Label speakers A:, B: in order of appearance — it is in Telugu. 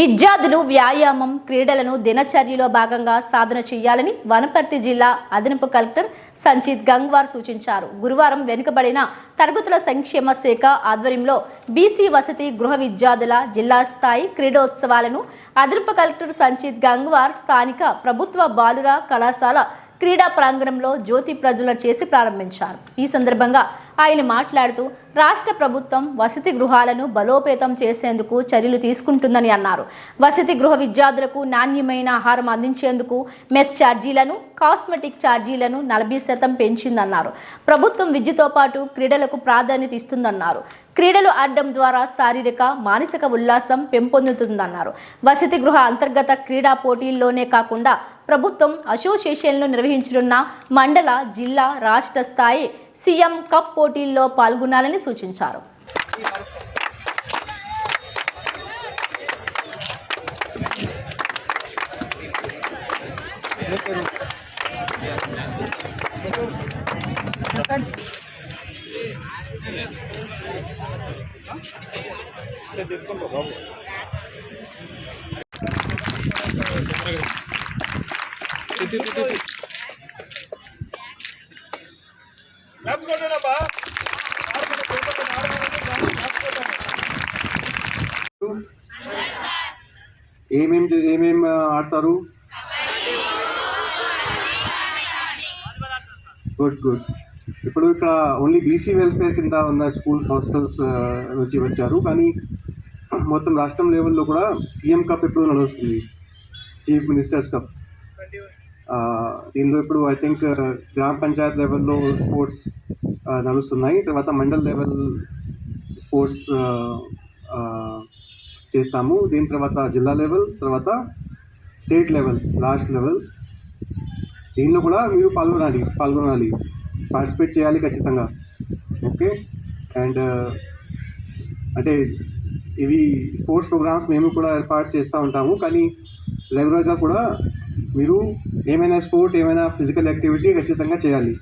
A: విద్యార్థులు వ్యాయామం క్రీడలను దినచర్యలో భాగంగా సాధన చేయాలని వనపర్తి జిల్లా అదనపు కలెక్టర్ సంచిత్ గంగ్వార్ సూచించారు. గురువారం వెనుకబడిన తరగతుల సంక్షేమ శాఖ ఆధ్వర్యంలో బీసీ వసతి గృహ విద్యార్థుల జిల్లా స్థాయి క్రీడోత్సవాలను అదనపు కలెక్టర్ సంచిత్ గంగ్వార్ స్థానిక ప్రభుత్వ బాలుర కళాశాల క్రీడా ప్రాంగణంలో జ్యోతి ప్రజ్వలన చేసి ప్రారంభించారు. ఈ సందర్భంగా ఆయన మాట్లాడుతూ రాష్ట్ర ప్రభుత్వం వసతి గృహాలను బలోపేతం చేసేందుకు చర్యలు తీసుకుంటుందని అన్నారు. వసతి గృహ విద్యార్థులకు నాణ్యమైన ఆహారం అందించేందుకు మెస్ ఛార్జీలను కాస్మెటిక్ ఛార్జీలను నలభై శాతం పెంచిందన్నారు. ప్రభుత్వం విద్యతో పాటు క్రీడలకు ప్రాధాన్యత ఇస్తుందన్నారు. క్రీడలు ఆడడం ద్వారా శారీరక మానసిక ఉల్లాసం పెంపొందుతుందన్నారు. వసతి గృహ అంతర్గత క్రీడా పోటీల్లోనే కాకుండా ప్రభుత్వం అసోసియేషన్లు నిర్వహించనున్న మండల జిల్లా రాష్ట్ర స్థాయి సీఎం కప్ పోటీల్లో పాల్గొనాలని సూచించారు.
B: ఏమేం ఏమేం ఆడతారు? Good good. ఇప్పుడు ఇక్కడ ఓన్లీ బీసీ వెల్ఫేర్ కింద ఉన్న స్కూల్స్ హాస్టల్స్ నుంచి వచ్చారు. కానీ మొత్తం రాష్ట్రం లెవెల్లో కూడా సీఎం కప్ ఎప్పుడు నడుస్తుంది. Chief ministers cup. దీనిలో ఇప్పుడు ఐ థింక్ గ్రామ పంచాయత్ లెవెల్లో స్పోర్ట్స్ నడుస్తున్నాయి. తర్వాత మండల్ లెవెల్ స్పోర్ట్స్ చేస్తాము. దీని తర్వాత జిల్లా లెవెల్ తర్వాత స్టేట్ లెవెల్ లాస్ట్ లెవెల్. దీనిలో కూడా మీరు పాల్గొనాలి పాల్గొనాలి. పార్టిసిపేట్ చేయాలి ఖచ్చితంగా. ఓకే? అండ్ అంటే ఇవి స్పోర్ట్స్ ప్రోగ్రామ్స్ మేము కూడా ఏర్పాటు చేస్తూ ఉంటాము. కానీ రెగ్యులర్గా కూడా మీరు ఏమైనా స్పోర్ట్ ఏమైనా ఫిజికల్ యాక్టివిటీ ఖచ్చితంగా చేయాలి.